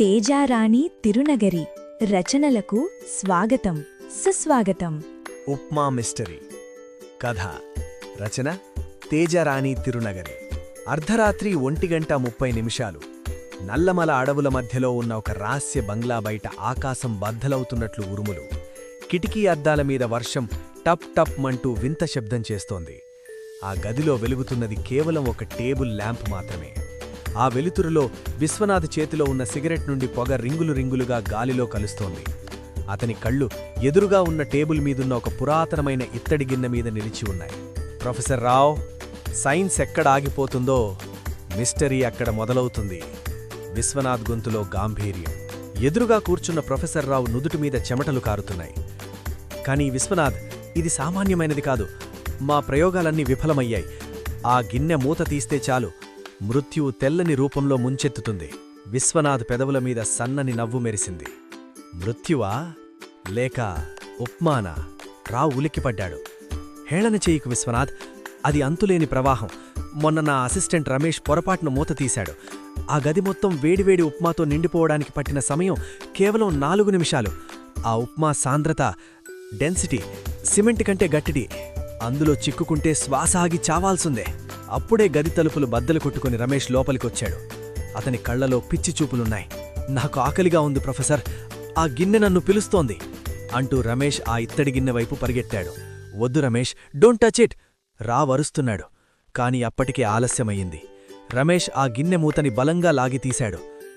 తేజారాణి తిరునగరి రచనలకు స్వాగతం సుస్వాగతం. ఉప్మా మిస్టరీ. కథ రచన తేజారాణి తిరునగరి. అర్ధరాత్రి ఒంటిగంట ముప్పై నిమిషాలు. నల్లమల అడవుల మధ్యలో ఉన్న ఒక రహస్య బంగ్లా బయట ఆకాశం బద్దలవుతున్నట్లు ఉరుములు. కిటికీ అద్దాల మీద వర్షం టప్ టప్ మంటూ వింత శబ్దం చేస్తోంది. ఆ గదిలో వెలుగుతున్నది కేవలం ఒక టేబుల్ ల్యాంప్ మాత్రమే. ఆ వెలుతురులో విశ్వనాథ్ చేతిలో ఉన్న సిగరెట్ నుండి పొగ రింగులు రింగులుగా గాలిలో కలుస్తోంది. అతని కళ్ళు ఎదురుగా ఉన్న టేబుల్ మీదున్న ఒక పురాతనమైన ఇత్తడి గిన్నె మీద నిలిచి ఉన్నాయి. ప్రొఫెసర్ రావ్ సైన్స్ ఎక్కడ ఆగిపోతుందో మిస్టరీ అక్కడ మొదలవుతుంది. విశ్వనాథ్ గొంతులో గాంభీర్యం. ఎదురుగా కూర్చున్న ప్రొఫెసర్ రావు నుదుటి మీద చెమటలు కారుతున్నాయి. కానీ విశ్వనాథ్ ఇది సామాన్యమైనది కాదు. మా ప్రయోగాలన్నీ విఫలమయ్యాయి. ఆ గిన్నె మూత తీస్తే చాలు. మృత్యువు తెల్లని రూపంలో ముంచెత్తుతుంది. విశ్వనాథ్ పెదవుల మీద సన్నని నవ్వు మెరిసింది. మృత్యువా? లేక ఉప్మానా? రావు ఉలిక్కిపడ్డాడు. హేళన చేయకు విశ్వనాథ్ అది అంతులేని ప్రవాహం. మొన్న నా అసిస్టెంట్ రమేష్ పొరపాటున మూత తీశాడు. ఆ గది మొత్తం వేడివేడి ఉప్మాతో నిండిపోవడానికి పట్టిన సమయం కేవలం నాలుగు నిమిషాలు. ఆ ఉప్మా సాంద్రత డెన్సిటీ సిమెంట్ కంటే గట్టిది. అందులో చిక్కుకుంటే శ్వాస ఆగి చావాల్సిందే. అప్పుడే గది తలుపులు బద్దలు కొట్టుకుని రమేష్ లోపలికొచ్చాడు. అతని కళ్ళలో పిచ్చి చూపులున్నాయి. నాకు ఆకలిగా ఉంది ప్రొఫెసర్. ఆ గిన్నె నన్ను పిలుస్తోంది అంటూ రమేష్ ఆ ఇత్తడి గిన్నె వైపు పరిగెట్టాడు వద్దు రమేష్ డోంట్ టచ్ ఇట్ రా వరుస్తున్నాడు. కాని అప్పటికే ఆలస్యమయ్యింది. రమేష్ ఆ గిన్నె మూతని బలంగా లాగి తీశాడు.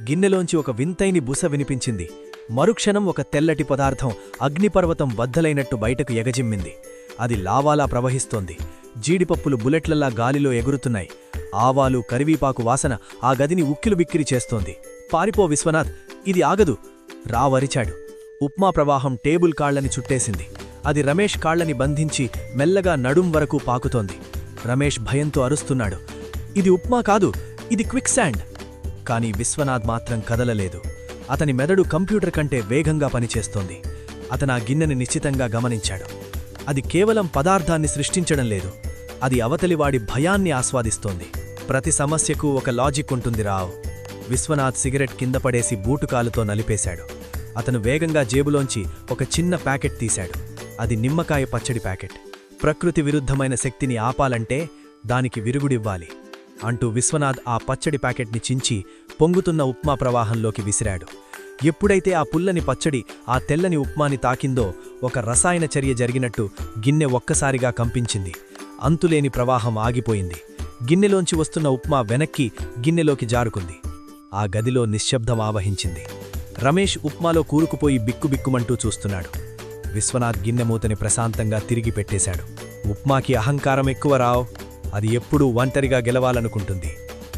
గిన్నెలోంచి ఒక వింతైని బుస వినిపించింది. మరుక్షణం ఒక తెల్లటి పదార్థం అగ్నిపర్వతం బద్దలైనట్టు బయటకు ఎగజిమ్మింది. అది లావాలా ప్రవహిస్తోంది. జీడిపప్పులు బుల్లెట్లలా గాలిలో ఎగురుతున్నాయి. ఆవాలు కరివీపాకు వాసన ఆ గదిని ఉక్కిలు బిక్కిరి చేస్తోంది. పారిపో విశ్వనాథ్ ఇది ఆగదు. రావరిచాడు ఉప్మా ప్రవాహం టేబుల్ కాళ్ళని చుట్టేసింది. అది రమేష్ కాళ్ళని బంధించి మెల్లగా నడుం వరకు పాకుతోంది. రమేష్ భయంతో అరుస్తున్నాడు. ఇది ఉప్మా కాదు ఇది క్విక్ శాండ్ కాని విశ్వనాథ్ మాత్రం కదలలేదు. అతని మెదడు కంప్యూటర్ కంటే వేగంగా పనిచేస్తోంది. అతను ఆ గిన్నెని నిశ్చితంగా గమనించాడు. అది కేవలం పదార్థాన్ని సృష్టించడం లేదు. అది అవతలివాడి భయాన్ని ఆస్వాదిస్తోంది. ప్రతి సమస్యకు ఒక లాజిక్ ఉంటుంది రావు. విశ్వనాథ్ సిగరెట్ కింద పడేసి బూటుకాలుతో నలిపేశాడు. అతను వేగంగా జేబులోంచి ఒక చిన్న ప్యాకెట్ తీశాడు. అది నిమ్మకాయ పచ్చడి ప్యాకెట్. ప్రకృతి విరుద్ధమైన శక్తిని ఆపాలంటే దానికి విరుగుడివ్వాలి అంటూ విశ్వనాథ్ ఆ పచ్చడి ప్యాకెట్ని చించి పొంగుతున్న ఉప్మా ప్రవాహంలోకి విసిరాడు. ఎప్పుడైతే ఆ పుల్లని పచ్చడి ఆ తెల్లని ఉప్మాని తాకిందో ఒక రసాయన చర్య జరిగినట్టు గిన్నె ఒక్కసారిగా కంపించింది. అంతులేని ప్రవాహం ఆగిపోయింది. గిన్నెలోంచి వస్తున్న ఉప్మా వెనక్కి గిన్నెలోకి జారుకుంది. ఆ గదిలో నిశ్శబ్దం ఆవహించింది. రమేష్ ఉప్మాలో కూరుకుపోయి బిక్కుబిక్కుమంటూ చూస్తున్నాడు. విశ్వనాథ్ గిన్నెమూతని ప్రశాంతంగా తిరిగి పెట్టేశాడు. ఉప్మాకి అహంకారం ఎక్కువ రావు. అది ఎప్పుడూ ఒంటరిగా గెలవాలనుకుంటుంది.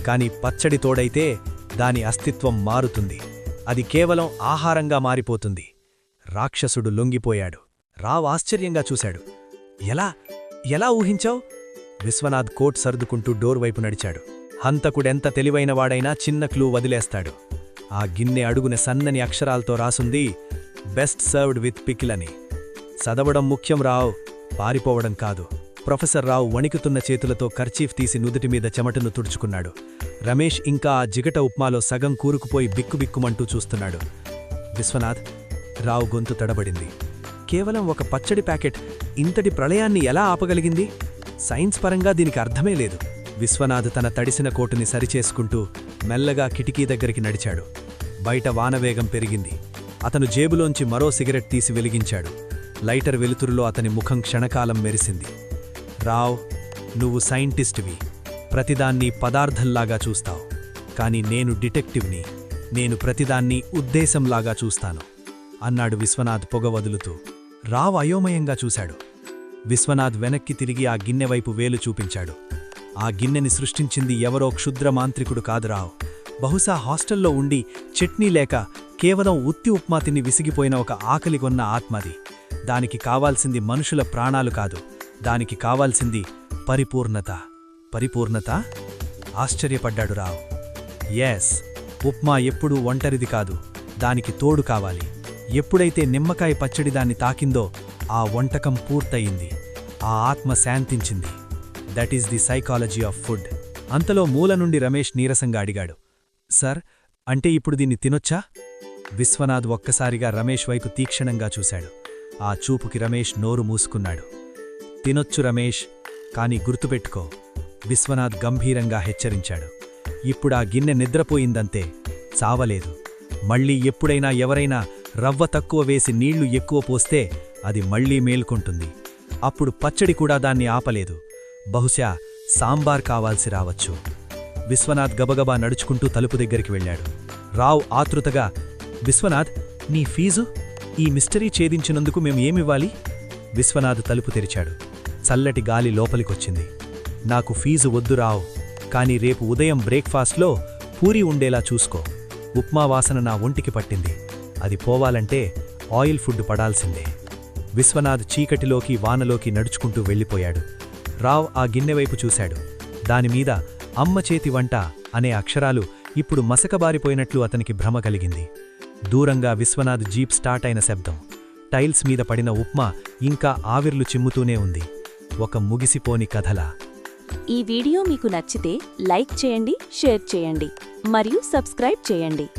కాని పచ్చడి తోడైతే దాని అస్తిత్వం మారుతుంది. అది కేవలం ఆహారంగా మారిపోతుంది. రాక్షసుడు లొంగిపోయాడు. రావ్ ఆశ్చర్యంగా చూశాడు. ఎలా? ఎలా ఊహించావు? విశ్వనాథ్ కోట్ సర్దుకుంటూ డోర్ వైపు నడిచాడు. హంతకుడెంత తెలివైనవాడైనా చిన్న క్లూ వదిలేస్తాడు. ఆ గిన్నె అడుగున సన్నని అక్షరాలతో రాసుంది బెస్ట్ సర్వ్డ్ విత్ పికిల్ అని. చదవడం ముఖ్యం రావ్ పారిపోవడం కాదు. ప్రొఫెసర్ రావు వణికుతున్న చేతులతో కర్చీఫ్ తీసి నుదుటి మీద చెమటను తుడుచుకున్నాడు. రమేష్ ఇంకా ఆ జిగట ఉప్మాలో సగం కూరుకుపోయి బిక్కుబిక్కుమంటూ చూస్తున్నాడు. విశ్వనాథ్ రావు గొంతు తడబడింది. కేవలం ఒక పచ్చడి ప్యాకెట్ ఇంతటి ప్రళయాన్ని ఎలా ఆపగలిగింది? సైన్స్ పరంగా దీనికి అర్థమే లేదు. విశ్వనాథ్ తన తడిసిన కోటుని సరిచేసుకుంటూ మెల్లగా కిటికీ దగ్గరికి నడిచాడు. బయట వానవేగం పెరిగింది. అతను జేబులోంచి మరో సిగరెట్ తీసి వెలిగించాడు. లైటర్ వెలుతురులో అతని ముఖం క్షణకాలం మెరిసింది. రావ్ నువ్వు సైంటిస్ట్వి. ప్రతిదాన్ని పదార్థంలాగా చూస్తావు. కాని నేను డిటెక్టివ్ని. నేను ప్రతిదాన్ని ఉద్దేశంలాగా చూస్తాను. అన్నాడు విశ్వనాథ్ పొగ వదులుతూ. రావ్ అయోమయంగా చూశాడు. విశ్వనాథ్ వెనక్కి తిరిగి ఆ గిన్నెవైపు వేలు చూపించాడు. ఆ గిన్నెని సృష్టించింది ఎవరో క్షుద్ర మాంత్రికుడు కాదు రావ్. బహుశా హాస్టల్లో ఉండి చట్నీ లేక కేవలం ఉత్తి ఉప్మా తిని విసిగిపోయిన ఒక ఆకలిగొన్న ఆత్మది. దానికి కావాల్సింది మనుషుల ప్రాణాలు కాదు. దానికి కావాల్సింది పరిపూర్ణత. పరిపూర్ణత? ఆశ్చర్యపడ్డాడు రావ్. ఎస్ ఉప్మా ఎప్పుడూ ఒంటరిది కాదు. దానికి తోడు కావాలి. ఎప్పుడైతే నిమ్మకాయ పచ్చడి దాన్ని తాకిందో ఆ వంటకం పూర్తయింది. ఆ ఆత్మ శాంతించింది. That is the psychology of food అంతలో మూల నుండి రమేష్ నీరసంగా అడిగాడు. సార్ అంటే ఇప్పుడు దీన్ని తినొచ్చా? విశ్వనాథ్ ఒక్కసారిగా రమేష్ వైపు తీక్షణంగా చూశాడు. ఆ చూపుకి రమేష్ నోరు మూసుకున్నాడు. తినొచ్చు రమేష్ కాని గుర్తుపెట్టుకో విశ్వనాథ్ గంభీరంగా హెచ్చరించాడు. ఇప్పుడా గిన్నె నిద్రపోయిందంతే చావలేదు. మళ్ళీ ఎప్పుడైనా ఎవరైనా రవ్వ తక్కువ వేసి నీళ్ళు ఎక్కువ పోస్తే అది మళ్ళీ మేల్కొంటుంది. అప్పుడు పచ్చడి కూడా దాన్ని ఆపలేదు. బహుశా సాంబార్ కావాల్సి రావచ్చు. విశ్వనాథ్ గబగబా నడుచుకుంటూ తలుపు దగ్గరికి వెళ్ళాడు. రావ్ ఆతృతగా విశ్వనాథ్ నీ ఫీజు? ఈ మిస్టరీ ఛేదించినందుకు మేము ఏమివ్వాలి? విశ్వనాథ్ తలుపు తెరిచాడు. చల్లటి గాలి లోపలికొచ్చింది. నాకు ఫీజు వద్దు రావు. కాని రేపు ఉదయం బ్రేక్ఫాస్ట్లో పూరి ఉండేలా చూసుకో. ఉప్మా వాసన నా ఒంటికి పట్టింది. అది పోవాలంటే ఆయిల్ ఫుడ్ పడాల్సిందే. విశ్వనాథ్ చీకటిలోకి వానలోకి నడుచుకుంటూ వెళ్ళిపోయాడు. రావ్ ఆ గిన్నెవైపు చూశాడు. దానిమీద అమ్మ చేతి వంట అనే అక్షరాలు ఇప్పుడు మసకబారిపోయినట్లు అతనికి భ్రమ కలిగింది. దూరంగా విశ్వనాథ్ జీప్ స్టార్ట్ అయిన శబ్దం. టైల్స్ మీద పడిన ఉప్మా ఇంకా ఆవిర్లు చిమ్ముతూనే ఉంది. ఒక ముగిసిపోని కథలా. ఈ వీడియో మీకు నచ్చితే లైక్ చేయండి షేర్ చేయండి మరియు సబ్స్క్రైబ్ చేయండి.